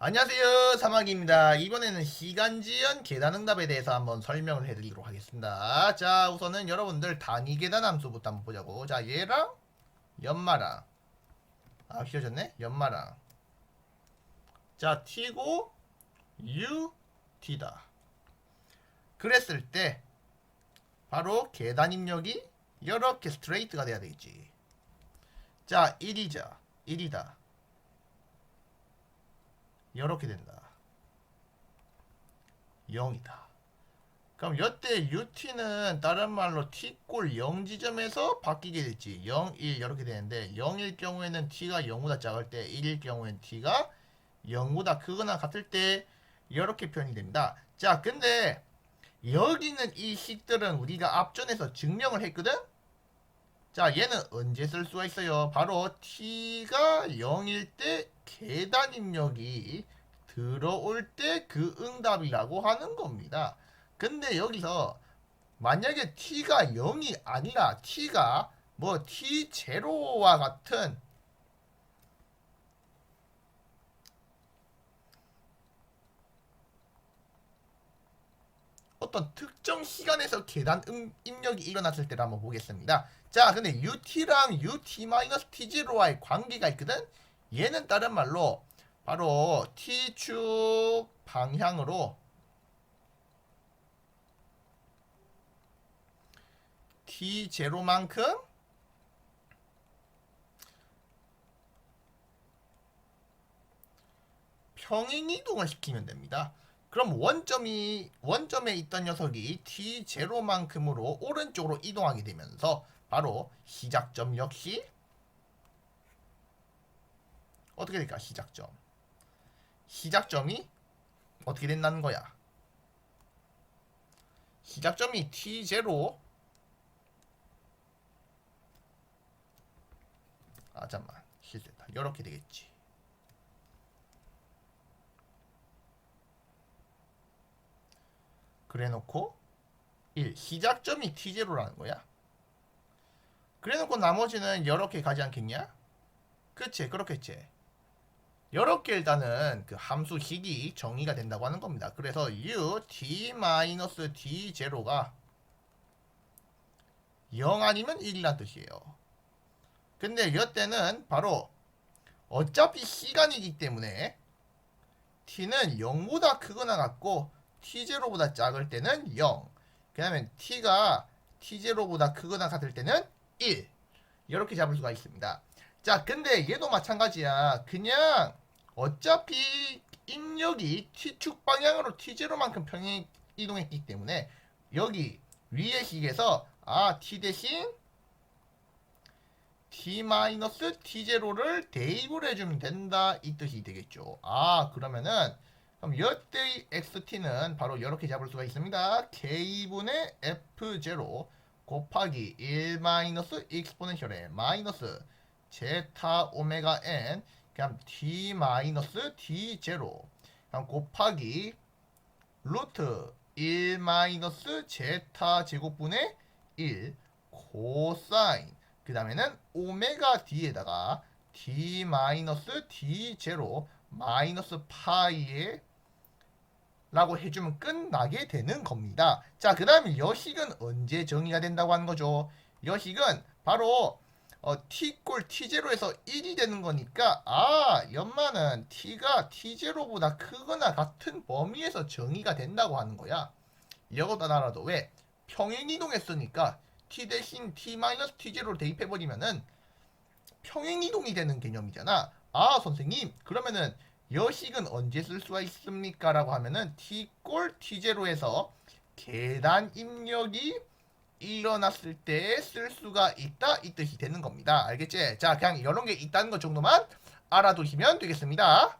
안녕하세요 사막입니다. 이번에는 시간지연 계단응답에 대해서 한번 설명을 해드리도록 하겠습니다. 자 우선은 여러분들 단위 계단 함수부터 한번 보자고. 자 얘랑 연마랑. 아 휘어졌네? 연마랑. 자 t고 u t다. 그랬을 때 바로 계단 입력이 이렇게 스트레이트가 돼야 되겠지. 자 1이자 1이다 이렇게 된다. 0이다. 그럼 여태 UT는 다른 말로 T꼴 0 지점에서 바뀌게 됐지. 0, 1 이렇게 되는데 0일 경우에는 T가 0보다 작을 때 1일 경우에는 T가 0보다 크거나 같을 때 이렇게 표현이 됩니다. 자, 근데 여기 있는 이 식들은 우리가 앞전에서 증명을 했거든? 자, 얘는 언제 쓸 수가 있어요? 바로 t가 0일 때 계단 입력이 들어올 때 그 응답이라고 하는 겁니다. 근데 여기서 만약에 t가 0이 아니라 t가 뭐 t0와 같은 어떤 특정 시간에서 계단 음, 입력이 일어났을 때를 한번 보겠습니다. 자, 근데 UT랑 UT-T0와의 관계가 있거든? 얘는 다른 말로 바로 T축 방향으로 T0만큼 평행 이동을 시키면 됩니다. 그럼 원점이 원점에 있던 녀석이 t0만큼으로 오른쪽으로 이동하게 되면서 바로 시작점 역시 어떻게 될까? 시작점. 시작점이 어떻게 된다는 거야? 시작점이 t0 아 잠만 실수했다. 이렇게 되겠지. 그래 놓고 1 시작점이 t0라는 거야. 그래 놓고 나머지는 이렇게 가지 않겠냐? 그치 그렇겠지. 이렇게 일단은 그 함수식이 정의가 된다고 하는 겁니다. 그래서 u t-d0가 0 아니면 1이란 뜻이에요. 근데 이때는 바로 어차피 시간이기 때문에 t는 0보다 크거나 같고 t0보다 작을 때는 0. 그 다음에 t가 t0보다 크거나 같을 때는 1. 이렇게 잡을 수가 있습니다. 자, 근데 얘도 마찬가지야. 그냥 어차피 입력이 t축 방향으로 t0만큼 평행 이동했기 때문에 여기 위의 식에서 아, t 대신 t-t0를 대입을 해주면 된다 이 뜻이 되겠죠. 아, 그러면은 그럼 여태의 xt는 바로 이렇게 잡을 수가 있습니다. k분의 f0 곱하기 1 마이너스 익스포넨셜의 마이너스 제타 오메가 n 그냥 t 마이너스 t0 그냥 곱하기 루트 1 마이너스 제타 제곱분의 1 코사인. 그 다음에는 오메가 d에다가 t 마이너스 t0 마이너스 파이에 라고 해주면 끝나게 되는 겁니다. 자, 그 다음에 여식은 언제 정의가 된다고 하는 거죠? 여식은 바로 어, t꼴 t0에서 1이 되는 거니까 아, 연마는 t가 t0보다 크거나 같은 범위에서 정의가 된다고 하는 거야. 이것도 알아도 왜? 평행 이동했으니까 t 대신 t-t0를 대입해버리면은 평행 이동이 되는 개념이잖아. 아, 선생님, 그러면은 여식은 언제 쓸 수가 있습니까? 라고 하면은 t꼴 t0에서 계단 입력이 일어났을 때 쓸 수가 있다 이 뜻이 되는 겁니다. 알겠지? 자, 그냥 이런 게 있다는 것 정도만 알아두시면 되겠습니다.